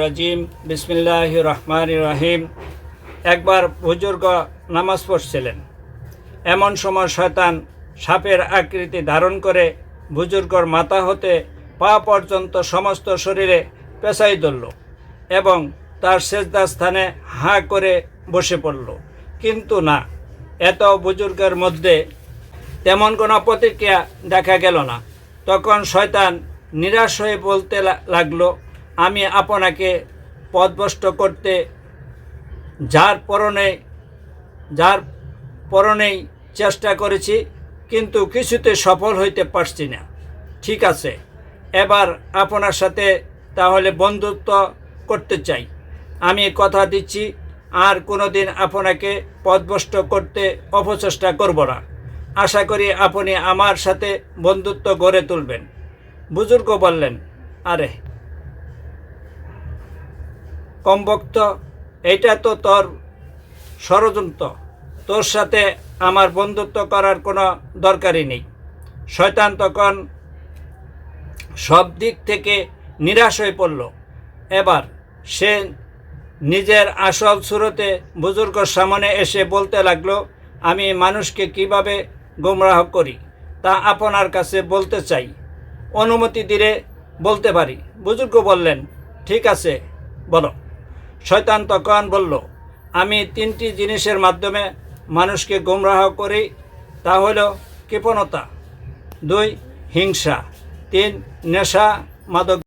রাজিম। বিসমিল্লাহ রহমান রাহিম। একবার বুজুর্গ নামাজ পড়ছিলেন। এমন সময় শয়তান সাপের আকৃতি ধারণ করে বুজুর্গর মাথা হতে পা পর্যন্ত সমস্ত শরীরে পেঁচাই ধরল এবং তার সেজদা স্থানে হাঁ করে বসে পড়ল। কিন্তু না, এত বুজুর্গের মধ্যে তেমন কোনো প্রতিক্রিয়া দেখা গেল না। তখন শয়তান নিরাশ হয়ে বলতে লাগল, আমি আপনাকে পদভষ্ট করতে যার পরনে, যার পরনেই চেষ্টা করেছি, কিন্তু কিছুতে সফল হইতে পারছি না। ঠিক আছে, এবার আপনার সাথে তাহলে বন্ধুত্ব করতে চাই। আমি কথা দিচ্ছি, আর কোনো দিন আপনাকে পদভষ্ট করতে অপচেষ্টা করব না। আশা করি আপনি আমার সাথে বন্ধুত্ব গড়ে তুলবেন। বুজুর্গ বললেন, আরে, কমবক্ত এটা তো তোর ষড়যন্ত্র। তোর সাথে আমার বন্ধুত্ব করার কোনো দরকারই নেই। শয়তান তখন সব দিক থেকে নিরাশ হয়ে পড়ল। এবার সে নিজের আসল সুরতে বুজুর্গর সামনে এসে বলতে লাগল, আমি মানুষকে কীভাবে গোমরাহ করি তা আপনার কাছে বলতে চাই। অনুমতি দিলে বলতে পারি। বুজুর্গ বললেন, ঠিক আছে, বলো। শয়তান তখন বলল, আমি তিনটি জিনিসের মাধ্যমে মানুষকে গুমরাহ করি, তা হল কৃপণতা, দুই হিংসা, তিন নেশা, মাদক